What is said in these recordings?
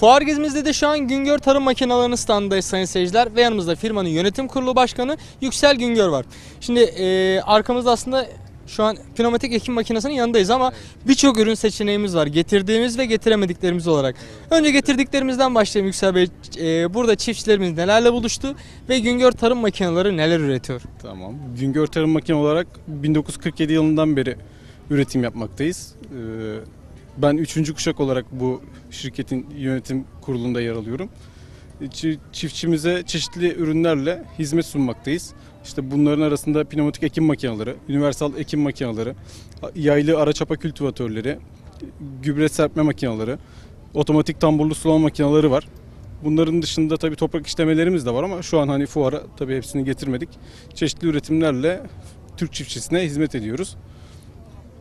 Fuar gezimizde de şu an Güngör Tarım Makinelerinin standındayız sayın seyirciler ve yanımızda firmanın yönetim kurulu başkanı Yüksel Güngör var. Şimdi e, arkamızda aslında şu an pneumatik ekim makinesinin yanındayız ama birçok ürün seçeneğimiz var. Getirdiğimiz ve getiremediklerimiz olarak. Önce getirdiklerimizden başlayalım Yüksel Bey. E, burada çiftçilerimiz nelerle buluştu ve Güngör Tarım Makineleri neler üretiyor? Tamam. Güngör Tarım Makine olarak 1947 yılından beri üretim yapmaktayız. Ee, Ben üçüncü kuşak olarak bu şirketin yönetim kurulunda yer alıyorum. Çi- Çiftçimize çeşitli ürünlerle hizmet sunmaktayız. İşte bunların arasında pneumatik ekim makineleri, universal ekim makineleri, yaylı ara çapa kültivatörleri, gübre serpme makineleri, otomatik tamburlu sulama makineleri var. Bunların dışında tabii toprak işlemelerimiz de var ama şu an hani fuara tabii hepsini getirmedik. Çeşitli üretimlerle Türk çiftçisine hizmet ediyoruz.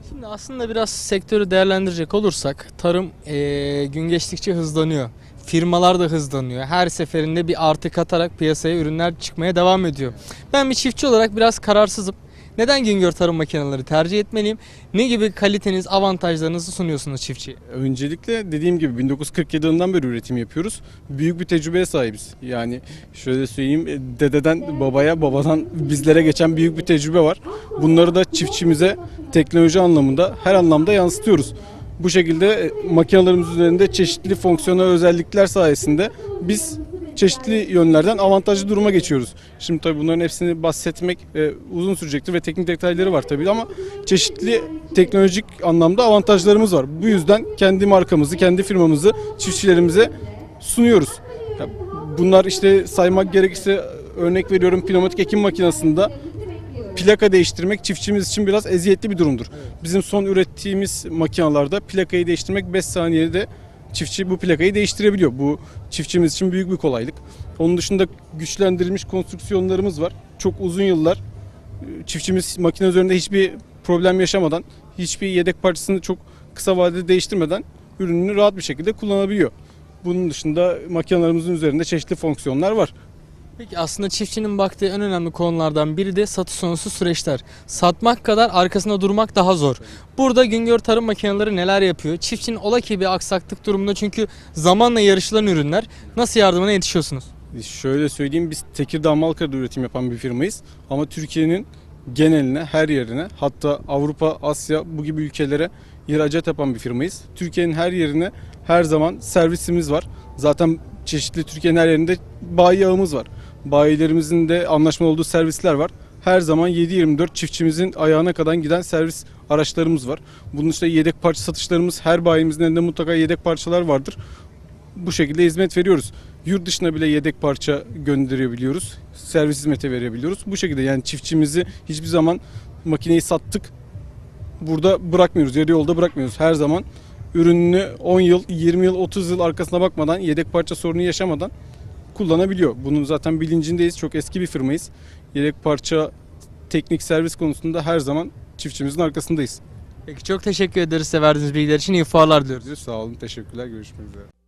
Şimdi aslında biraz sektörü değerlendirecek olursak tarım eee, gün geçtikçe hızlanıyor. Firmalar da hızlanıyor. Her seferinde bir artı katarak piyasaya ürünler çıkmaya devam ediyor. Ben bir çiftçi olarak biraz kararsızım. Neden Güngör Tarım Makineleri tercih etmeliyim? Ne gibi kaliteniz, avantajlarınızı sunuyorsunuz çiftçiye? Öncelikle dediğim gibi 1947 yılından beri üretim yapıyoruz. Büyük bir tecrübeye sahibiz. Yani şöyle söyleyeyim e, dededen babaya babadan bizlere geçen büyük bir tecrübe var. Bunları da çiftçimize teknoloji anlamında her anlamda yansıtıyoruz. Bu şekilde e, makinelerimiz üzerinde çeşitli fonksiyonel özellikler sayesinde biz çeşitli yönlerden avantajlı duruma geçiyoruz. Şimdi tabii bunların hepsini bahsetmek e, uzun sürecektir ve teknik detayları var tabii ama çeşitli teknolojik anlamda avantajlarımız var. Bu yüzden kendi markamızı, kendi firmamızı çiftçilerimize sunuyoruz. Ya bunlar işte saymak gerekirse örnek veriyorum pneumatik ekim makinesinde plaka değiştirmek çiftçimiz için biraz eziyetli bir durumdur. Bizim son ürettiğimiz makinalarda plakayı değiştirmek 5 saniyede çiftçi bu plakayı değiştirebiliyor. Bu çiftçimiz için büyük bir kolaylık. Onun dışında güçlendirilmiş konstrüksiyonlarımız var. Çok uzun yıllar e, çiftçimiz makine üzerinde hiçbir problem yaşamadan, hiçbir yedek parçasını çok kısa vadede değiştirmeden ürününü rahat bir şekilde kullanabiliyor. Bunun dışında makinelerimizin üzerinde çeşitli fonksiyonlar var. Peki aslında çiftçinin baktığı en önemli konulardan biri de satış sonrası süreçler. Satmak kadar arkasında durmak daha zor. Burada Güngör Tarım Makineleri neler yapıyor? Çiftçinin ola ki bir aksaklık durumunda çünkü zamanla yarışılan ürünler. Nasıl yardımına yetişiyorsunuz? Şöyle söyleyeyim biz Tekirdağ Malkara'da üretim yapan bir firmayız. Ama Türkiye'nin geneline, her yerine hatta Avrupa, Asya bu gibi ülkelere ihracat yapan bir firmayız. Türkiye'nin her yerine her zaman servisimiz var. Zaten çeşitli Türkiye'nin her yerinde bayi ağımız var. Bayilerimizin de anlaşmalı olduğu servisler var. Her zaman 7-24 çiftçimizin ayağına kadar giden servis araçlarımız var. Bunun işte yedek parça satışlarımız her bayimizin elinde mutlaka yedek parçalar vardır. Bu şekilde hizmet veriyoruz. Yurt dışına bile yedek parça gönderebiliyoruz. Servis hizmeti verebiliyoruz. Bu şekilde yani çiftçimizi hiçbir zaman makineyi sattık. Burada bırakmıyoruz. Yarı yolda bırakmıyoruz. Her zaman ürününü 10 yıl, 20 yıl, 30 yıl arkasına bakmadan, yedek parça sorunu yaşamadan kullanabiliyor. Bunun zaten bilincindeyiz. Çok eski bir firmayız. Yedek parça teknik servis konusunda her zaman çiftçimizin arkasındayız. Peki çok teşekkür ederiz size verdiğiniz bilgiler için. İyi fuarlar diliyoruz. Sağ olun, teşekkürler. Görüşmek üzere.